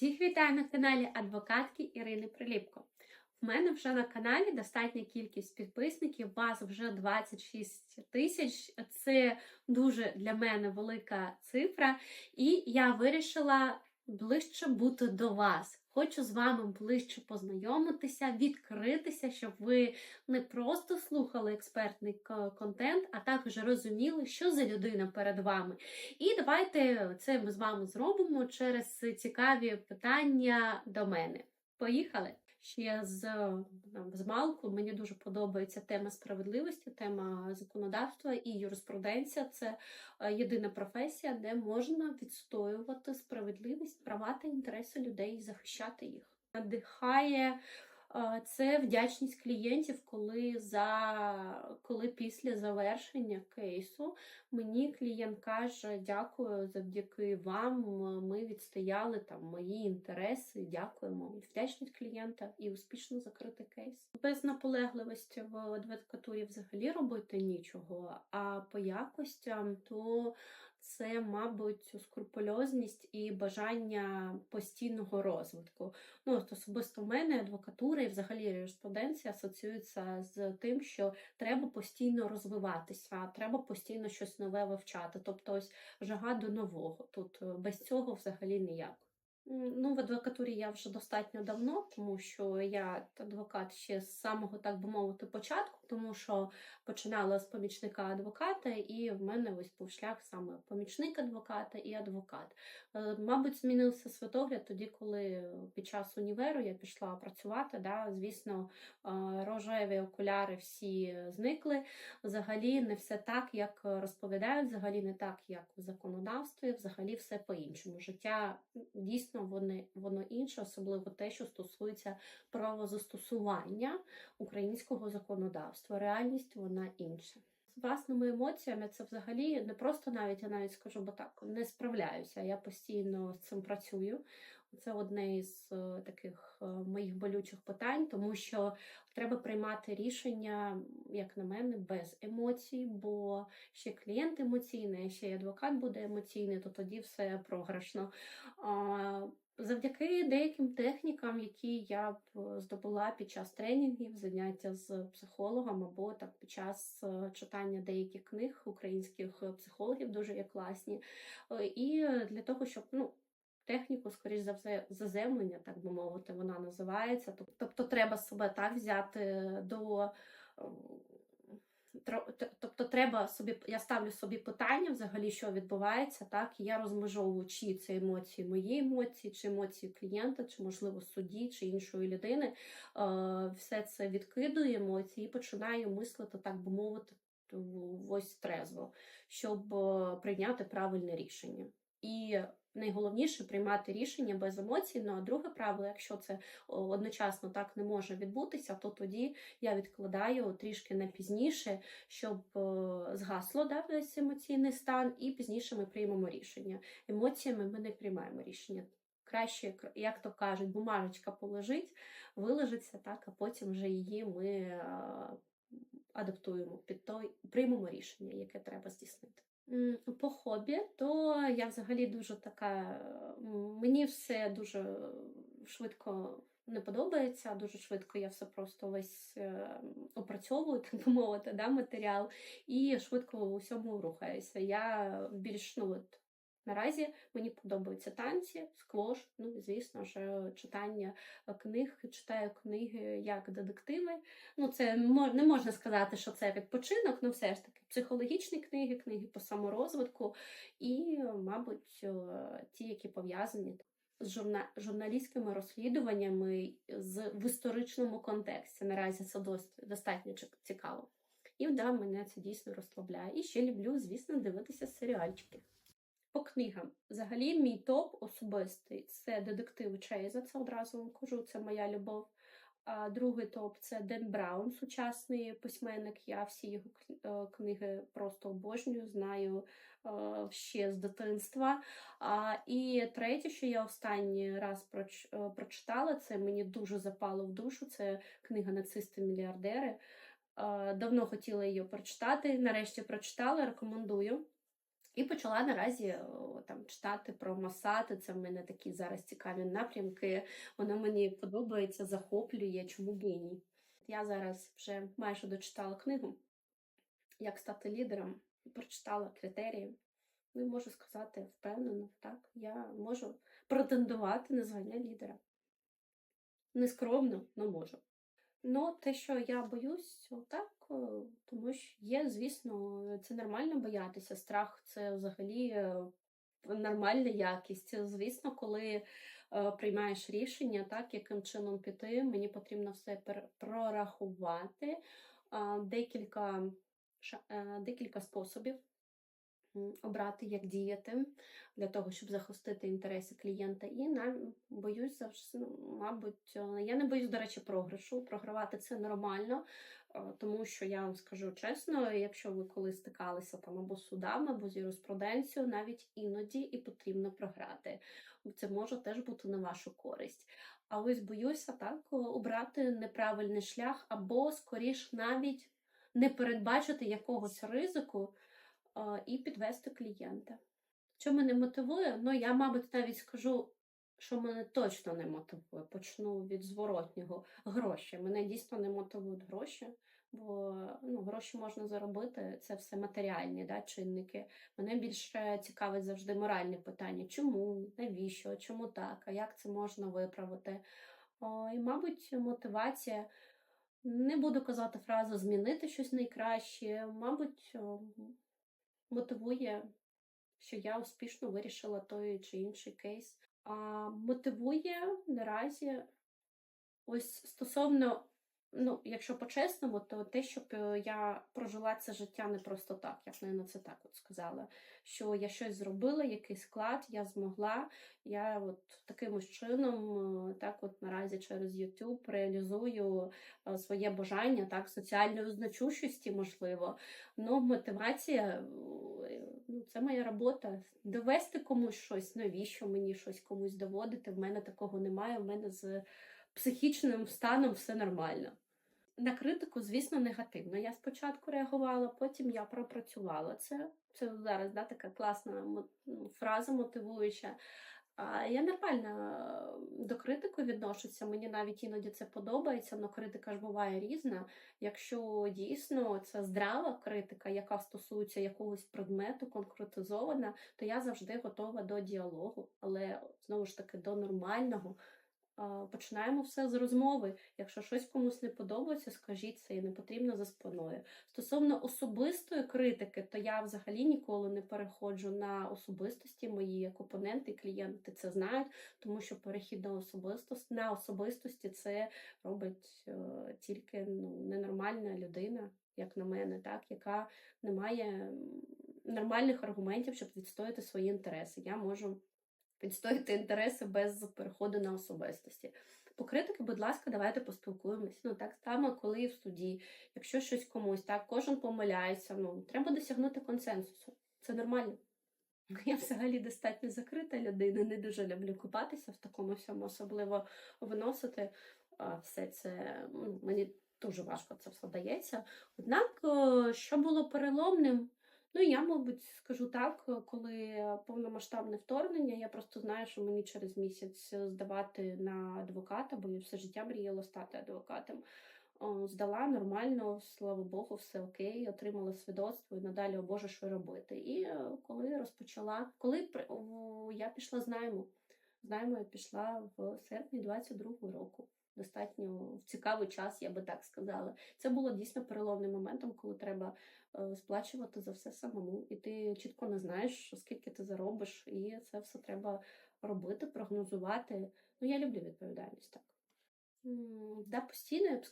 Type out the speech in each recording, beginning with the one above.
Всіх вітаю на каналі адвокатки Ірини Приліпко. В мене вже на каналі достатня кількість підписників, вас вже 26 тисяч. Це дуже для мене велика цифра, і я вирішила ближче бути до вас. Хочу з вами ближче познайомитися, відкритися, щоб ви не просто слухали експертний контент, а також розуміли, що за людина перед вами. І давайте це ми з вами зробимо через цікаві питання до мене. Поїхали! Ще з, там, з малку мені дуже подобається тема справедливості, тема законодавства і юриспруденція. Це е, єдина професія, де можна відстоювати справедливість, права та інтереси людей і захищати їх. Надихає це вдячність клієнтів, коли за коли після завершення кейсу мені клієнт каже: дякую, завдяки вам ми відстояли там мої інтереси. Дякуємо. Вдячність клієнта і успішно закрити кейс. Без наполегливості в адвокатурі взагалі робити нічого. А по якостям то це, мабуть, скрупульозність і бажання постійного розвитку. Ну, от особисто в мене адвокатура і взагалі юриспруденція асоціюється з тим, що треба постійно розвиватися, треба постійно щось нове вивчати. Тобто, ось жага до нового. Тут е, без цього взагалі ніяк. Ну, в адвокатурі я вже достатньо давно, тому що я адвокат ще з самого, так би мовити, початку, тому що починала з помічника адвоката, і в мене ось був шлях саме помічник адвоката і адвокат. Е, Мабуть, змінився світогляд тоді, коли під час універу я пішла працювати. Да, звісно, е, рожеві окуляри всі зникли. Взагалі не все так, як розповідають, взагалі не так, як в законодавстві, взагалі все по-іншому. Життя дійсно воно, воно інше, особливо те, що стосується правозастосування українського законодавства. Реальність вона інша. З власними емоціями це взагалі не просто навіть, я навіть скажу, бо так не справляюся. Я постійно з цим працюю. Це одне із е, таких е, моїх болючих питань, тому що треба приймати рішення, як на мене, без емоцій, бо ще клієнт емоційний, ще й адвокат буде емоційний, то тоді все програшно. Завдяки деяким технікам, які я б здобула під час тренінгів, заняття з психологом або так під час е, читання деяких книг українських е, психологів, дуже є класні. Е, І для того, щоб ну. Техніку, скоріш за все, заземлення, так би мовити, вона називається. Тобто треба себе так взяти до е, т- Тобто, треба собі, я ставлю собі питання взагалі, що відбувається, так, і я розмежовую, чи це емоції мої емоції, чи емоції клієнта, чи, можливо, судді, чи іншої людини. Е, Все це відкидую емоції і починаю мислити, так би мовити, ось трезво, щоб е, прийняти правильне рішення. І найголовніше приймати рішення без емоцій. Ну а друге правило, якщо це одночасно так не може відбутися, то тоді я відкладаю трішки на пізніше, щоб згасло да, весь емоційний стан, і пізніше ми приймемо рішення. Емоціями ми не приймаємо рішення. Краще, як то кажуть, бумажечка полежить, вилежиться, так, а потім вже її ми адаптуємо під той, приймемо рішення, яке треба здійснити. По хобі, то я взагалі дуже така. Мені все дуже швидко не подобається, дуже швидко я все просто весь е, опрацьовую, так мовити, да, матеріал, і швидко у всьому рухаюся. Я більш ну от. Наразі мені подобаються танці, сквош, ну звісно ж, читання е, книг. Читаю книги як детективи. Ну, це не можна сказати, що це відпочинок, ну все ж таки психологічні книги, книги по саморозвитку і, мабуть, е, ті, які пов'язані з журна... журналістськими розслідуваннями з в історичному контексті. Наразі це дос- достатньо цікаво. І да, мене це дійсно розслабляє. І ще люблю, звісно, дивитися серіальчики. По книгам. Взагалі, мій топ особистий це детективи Чейза, це одразу вам кажу, це моя любов. А другий топ це Ден Браун, сучасний письменник. Я всі його е, книги просто обожнюю, знаю е, ще з дитинства. І третє, що я останній раз е, прочитала, це мені дуже запало в душу. Це книга Нацисти-мільярдери. Давно хотіла її прочитати. Нарешті прочитала, рекомендую. І почала наразі там читати про масати. Це в мене такі зараз цікаві напрямки. Воно мені подобається, захоплює, чому б і ні. Я зараз вже майже дочитала книгу Як стати лідером прочитала критерії. Ну, можу сказати впевнено, так, я можу претендувати на звання лідера. Нескромно, але можу. Ну, те, що я боюсь, отак, е, тому що є, звісно, це нормально боятися. Страх це взагалі е, нормальна якість. Звісно, коли е, приймаєш рішення, так, яким чином піти, мені потрібно все прорахувати. Декілька, е, декілька способів обрати, як діяти для того, щоб захистити інтереси клієнта. І на боюсь ну, мабуть, е, я не боюсь, до речі, програшу. Програвати це нормально, е, тому що я вам скажу чесно, якщо ви коли стикалися там або з судами, або з юриспруденцією, навіть іноді і потрібно програти. Це може теж бути на вашу користь. А ось боюся так обрати неправильний шлях, або скоріш навіть не передбачити якогось ризику і підвести клієнта. Що мене мотивує? Ну, я, мабуть, навіть скажу, що мене точно не мотивує. Почну від зворотнього гроші. Мене дійсно не мотивують гроші, бо ну, гроші можна заробити, це все матеріальні да, чинники. Мене більше цікавить завжди моральне питання: чому, навіщо, чому так, а як це можна виправити? О, і, мабуть, мотивація. Не буду казати фразу змінити щось найкраще. Мабуть, о, мотивує що я успішно вирішила той чи інший кейс. А мотивує наразі ось стосовно, ну, якщо по-чесному, то те, щоб е, я прожила це життя не просто так, як на це так от сказала. Що я щось зробила, якийсь склад, я змогла. Я от таким чином, е, так от наразі через YouTube реалізую е, своє бажання, так, соціальної значущості, можливо. Ну, мотивація, ну, це моя робота. Довести комусь щось, навіщо мені щось комусь доводити. В мене такого немає. В мене з психічним станом все нормально. На критику, звісно, негативно. Я спочатку реагувала, потім я пропрацювала це. Це зараз да, така класна фраза мотивуюча. А я нормально до критики відношуся, мені навіть іноді це подобається, але критика ж буває різна. Якщо дійсно це здрава критика, яка стосується якогось предмету, конкретизована, то я завжди готова до діалогу, але знову ж таки до нормального. Починаємо все з розмови. Якщо щось комусь не подобається, скажіть це і не потрібно за спиною. Стосовно особистої критики, то я взагалі ніколи не переходжу на особистості. Мої як опоненти, клієнти це знають, тому що перехід на особистості на особистості це робить е, тільки ну, ненормальна людина, як на мене, так, яка не має нормальних аргументів, щоб відстояти свої інтереси. Я можу відстояти інтереси без переходу на особистості. По критики, будь ласка, давайте поспілкуємось. Ну так само, коли і в суді, якщо щось комусь, так кожен помиляється. Ну треба досягнути консенсусу. Це нормально. Я взагалі достатньо закрита людина, не дуже люблю купатися в такому всьому, особливо виносити все це. ну, Мені дуже важко це все дається. Однак, що було переломним? Ну, я, мабуть, скажу так, коли повномасштабне вторгнення, я просто знаю, що мені через місяць здавати на адвоката, бо я все життя мріяла стати адвокатом. Здала нормально, слава Богу, все окей, отримала свідоцтво і надалі, о Боже, що робити. І е, коли розпочала, коли я пішла з найму, з найму я пішла в серпні 22-го року. Достатньо в цікавий час, я би так сказала. Це було дійсно переломним моментом, коли треба е, сплачувати за все самому, і ти чітко не знаєш, скільки ти заробиш, і це все треба робити, прогнозувати. Ну, я люблю відповідальність так. Да, постійно я б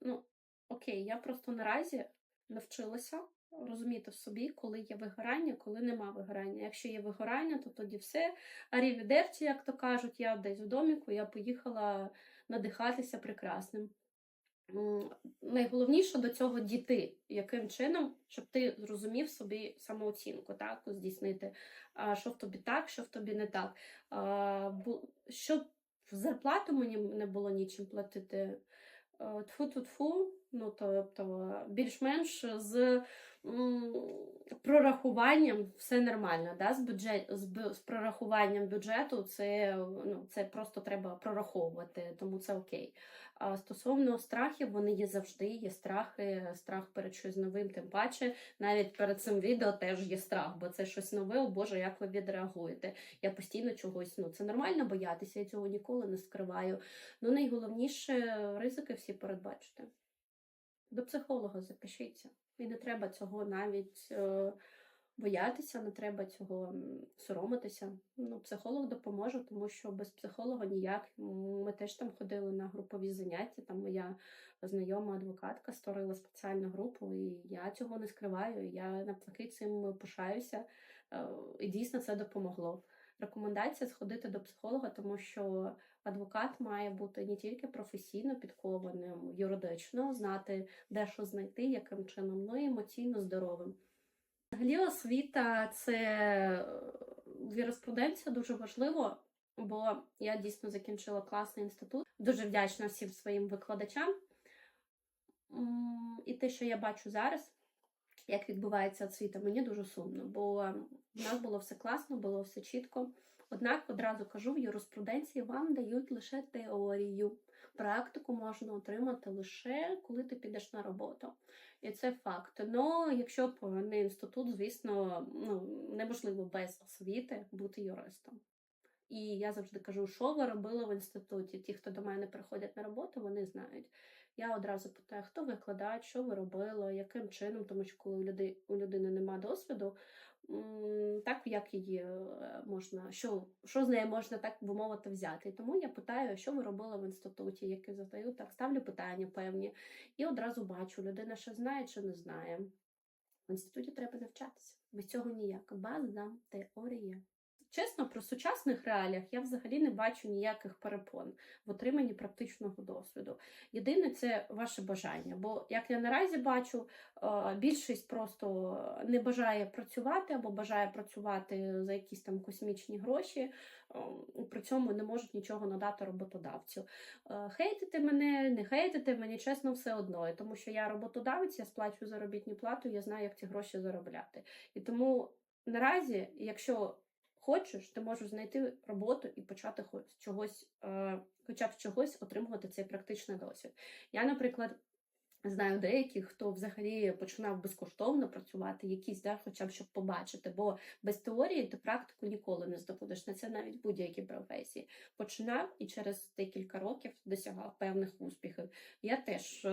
ну, окей, я просто наразі навчилася розуміти в собі, коли є вигорання, коли нема вигорання. Якщо є вигорання, то тоді все. Арівідерці, як то кажуть, я десь в доміку, я поїхала надихатися прекрасним. Найголовніше до цього дійти, яким чином, щоб ти зрозумів собі самооцінку, так, здійснити, що в тобі так, що в тобі не так. Щоб зарплату мені не було нічим платити. Тфу-тфу-тфу, ну тобто більш-менш з прорахуванням все нормально. Да? З, бюджет, з, з прорахуванням бюджету це, ну, це просто треба прораховувати, тому це окей. А стосовно страхів, вони є завжди. Є страхи, страх перед щось новим, тим паче. Навіть перед цим відео теж є страх, бо це щось нове, о Боже, як ви відреагуєте. Я постійно чогось, ну це нормально боятися, я цього ніколи не скриваю. Ну, найголовніше ризики всі передбачити. До психолога запишіться. І не треба цього навіть е, боятися, не треба цього соромитися. Ну, психолог допоможе, тому що без психолога ніяк. Ми теж там ходили на групові заняття. Там моя знайома адвокатка створила спеціальну групу, і я цього не скриваю. Я навпаки цим пишаюся. Е, І дійсно це допомогло. Рекомендація сходити до психолога, тому що адвокат має бути не тільки професійно підкованим, юридично, знати, де що знайти, яким чином, ну і емоційно здоровим. Взагалі освіта це е, в юриспруденції дуже важливо, бо я дійсно закінчила класний інститут. Дуже вдячна всім своїм викладачам. І те, що я бачу зараз, як відбувається освіта, мені дуже сумно, бо в нас було все класно, було все чітко. Однак одразу кажу, в юриспруденції вам дають лише теорію. Практику можна отримати лише коли ти підеш на роботу. І це факт. Ну, якщо б не інститут, звісно, ну, неможливо без освіти бути юристом. І я завжди кажу, що ви робили в інституті. Ті, хто до мене приходять на роботу, вони знають. Я одразу питаю, хто викладач, що ви робили, яким чином, тому що коли у люди, у людини нема досвіду, так як її е, можна, що, що з неї можна так би мовити взяти. Тому я питаю, що ви робили в інституті, які задаю, так ставлю питання певні, і одразу бачу, людина що знає, чи не знає. В інституті треба навчатися. Без цього ніяк. База теорія. Чесно, про сучасних реаліях я взагалі не бачу ніяких перепон в отриманні практичного досвіду. Єдине, це ваше бажання. Бо, як я наразі бачу, е, більшість просто не бажає працювати або бажає працювати за якісь там космічні гроші, е, при цьому не можуть нічого надати роботодавцю. Е, Хейтити мене, не хейтити, мені чесно все одно. Тому що я роботодавець, я сплачую заробітну плату, я знаю, як ці гроші заробляти. І тому наразі, якщо хочеш, ти можеш знайти роботу і почати чогось, е, хоча б чогось отримувати цей практичний досвід. Я, наприклад, знаю деяких, хто взагалі починав безкоштовно працювати, якісь, да, хоча б щоб побачити, бо без теорії ти практику ніколи не здобудеш. На це навіть будь-які професії. Починав і через декілька років досягав певних успіхів. Я теж.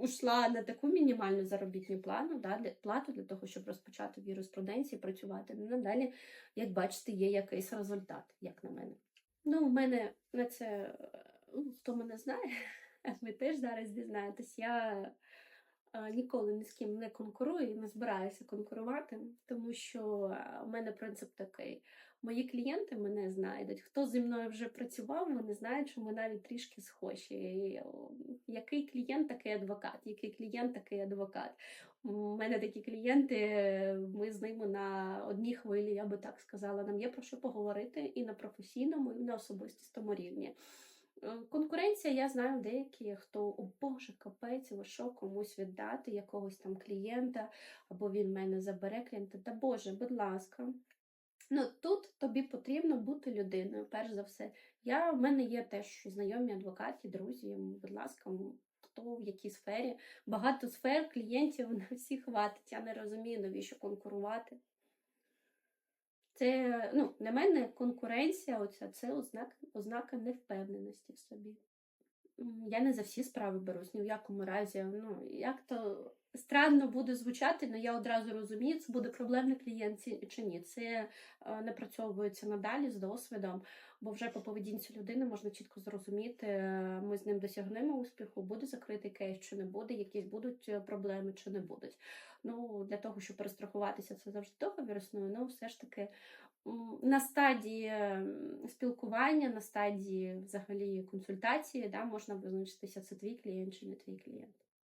Е, Ушла на таку мінімальну заробітну плану, да, плату для того, щоб розпочати в юриспруденції працювати. Ну, надалі, як бачите, є якийсь результат, як на мене. Ну, у мене на це, е, ну, хто мене знає, ви теж зараз дізнаєтесь. Я е, ніколи ні з ким не конкурую і не збираюся конкурувати, тому що е, у мене принцип такий. Мої клієнти мене знайдуть. Хто зі мною вже працював, вони знають, що ми навіть трішки схожі. Який клієнт, такий адвокат, який клієнт, такий адвокат. У мене такі клієнти, ми з ними на одній хвилі, я би так сказала. Нам є про що поговорити і на професійному, і на особистістому рівні. Е, Конкуренція, я знаю деякі, хто о Боже, капець, що комусь віддати якогось там клієнта, або він мене забере клієнта. Та Боже, будь ласка. Ну тут тобі потрібно бути людиною, перш за все. Я в мене є теж знайомі адвокати, друзі. Будь ласка, хто в якій сфері. Багато сфер клієнтів на всі хватить. Я не розумію, навіщо конкурувати. Це, ну, для мене конкуренція, оця, це ознак, ознака невпевненості в собі. Я не за всі справи берусь, ні в якому разі. Ну, як то странно буде звучати, але я одразу розумію, це буде проблемний клієнт чи ні. Це е, напрацьовується надалі з досвідом, бо вже по поведінці людини можна чітко зрозуміти, е, ми з ним досягнемо успіху, буде закритий кейс чи не буде, якісь будуть е, проблеми чи не будуть. Ну, для того, щоб перестрахуватися, це завжди договір існує, ну все ж таки на стадії спілкування, на стадії взагалі консультації, да, можна визначитися, це твій клієнт чи не твій клієнт.